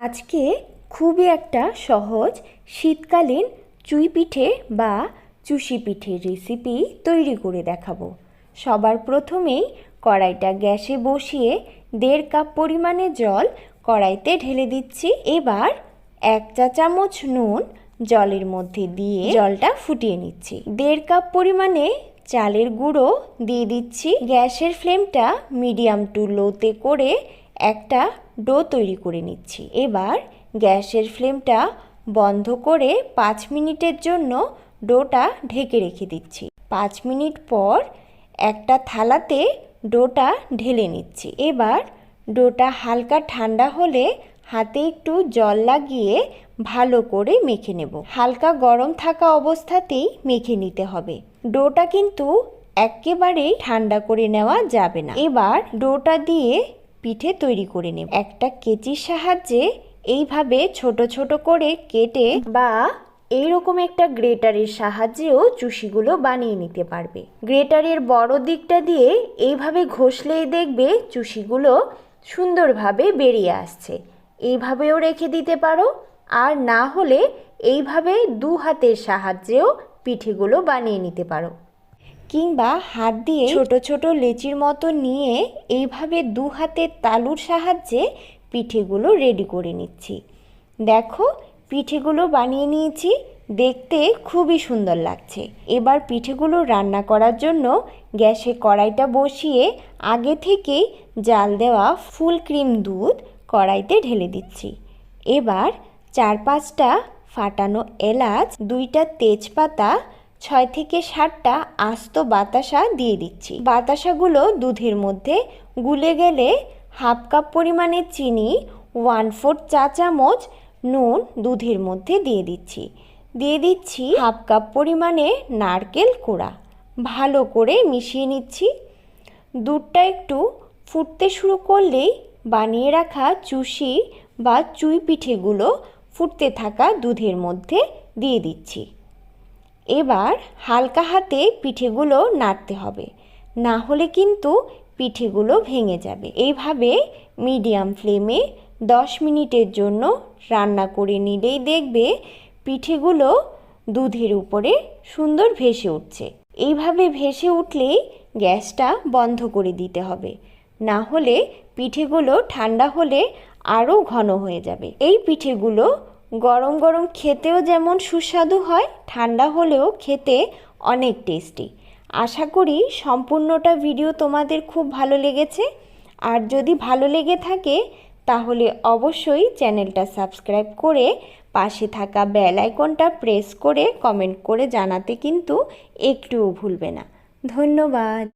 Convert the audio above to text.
আজকে খুবই একটা সহজ, শীতকালীন চুই পিঠে বা চুষি পিঠের রেসিপি তৈরি করে দেখাবো। সবার প্রথমেই কড়াইটা গ্যাসে বসিয়ে দেড় কাপ পরিমাণে জল কড়াইতে ঢেলে দিচ্ছি। এবার এক চা চামচ নুন জলের মধ্যে দিয়ে জলটা ফুটিয়ে নিচ্ছি। দেড় কাপ পরিমাণে চালের গুঁড়ো দিয়ে দিচ্ছি। গ্যাসের ফ্লেমটা মিডিয়াম টু লোতে করে একটা ডো তৈরি করে নিচ্ছি। এবার গ্যাসের ফ্লেমটা বন্ধ করে পাঁচ মিনিটের জন্য ডোটা ঢেকে রেখে দিচ্ছি। পাঁচ মিনিট পর একটা থালাতে ডোটা ঢেলে নিচ্ছি। এবার ডোটা হালকা ঠান্ডা হলে হাতে একটু জল লাগিয়ে ভালো করে মেখে নেব। হালকা গরম থাকা অবস্থাতেই মেখে নিতে হবে। ডোটা কিন্তু একেবারেই ঠান্ডা করে নেওয়া যাবে না। এবার ডোটা দিয়ে পিঠে তৈরি করে নেব। একটা কেচির সাহায্যে এইভাবে ছোট ছোট করে কেটে বা এইরকম একটা গ্রেটারের সাহায্যেও চুষিগুলো বানিয়ে নিতে পারবে। গ্রেটারের বড় দিকটা দিয়ে এইভাবে ঘষলেই দেখবে চুষিগুলো সুন্দরভাবে বেরিয়ে আসছে। এইভাবেও রেখে দিতে পারো। আর না হলে এইভাবে দু হাতের সাহায্যেও পিঠেগুলো বানিয়ে নিতে পারো। কিংবা হাত দিয়ে ছোট ছোট লেচির মতো নিয়ে এইভাবে দু হাতের তালুর সাহায্যে পিঠেগুলো রেডি করে নিচ্ছি। দেখো, পিঠেগুলো বানিয়ে নিয়েছি, দেখতে খুবই সুন্দর লাগছে। এবার পিঠেগুলো রান্না করার জন্য গ্যাসে কড়াইটা বসিয়ে আগে থেকেই জাল দেওয়া ফুল ক্রিম দুধ কড়াইতে ঢেলে দিচ্ছি। এবার চার পাঁচটা ফাটানো এলাচ, দুইটা তেজপাতা ছয় থেকে সাতটা আস্ত বাতাসা দিয়ে দিচ্ছি। বাতাসাগুলো দুধের মধ্যে গুলে গেলে হাফ কাপ পরিমাণে চিনি, ওয়ান ফোর চা চামচ নুন দুধের মধ্যে দিয়ে দিচ্ছি। দিয়ে দিচ্ছি হাফ কাপ পরিমাণে নারকেল কোড়া। ভালো করে মিশিয়ে নিচ্ছি। দুধটা একটু ফুটতে শুরু করলেই বানিয়ে রাখা চুষি বা চুই পিঠেগুলো ফুটতে থাকা দুধের মধ্যে দিয়ে দিচ্ছি। এবার হালকা হাতে পিঠেগুলো নাড়তে হবে। না হলে কিন্তু পিঠেগুলো ভেঙে যাবে। এইভাবে মিডিয়াম ফ্লেমে দশ মিনিটের জন্য রান্না করে নিলেই দেখবে পিঠেগুলো দুধের উপরে সুন্দর ভেসে উঠছে। এইভাবে ভেসে উঠলেই গ্যাসটা বন্ধ করে দিতে হবে। না হলে পিঠেগুলো ঠান্ডা হলে আরও ঘন হয়ে যাবে। এই পিঠেগুলো গরম গরম খেতেও যেমন সুস্বাদু হয়, ঠান্ডা হলেও খেতে অনেক টেস্টি আশা করি সম্পূর্ণটা ভিডিও তোমাদের খুব ভালো লেগেছে। আর যদি ভালো লেগে থাকে, তাহলে অবশ্যই চ্যানেলটা সাবস্ক্রাইব করে পাশে থাকা বেল আইকনটা প্রেস করে কমেন্ট করে জানাতে কিন্তু একটুও ভুলবে না। ধন্যবাদ।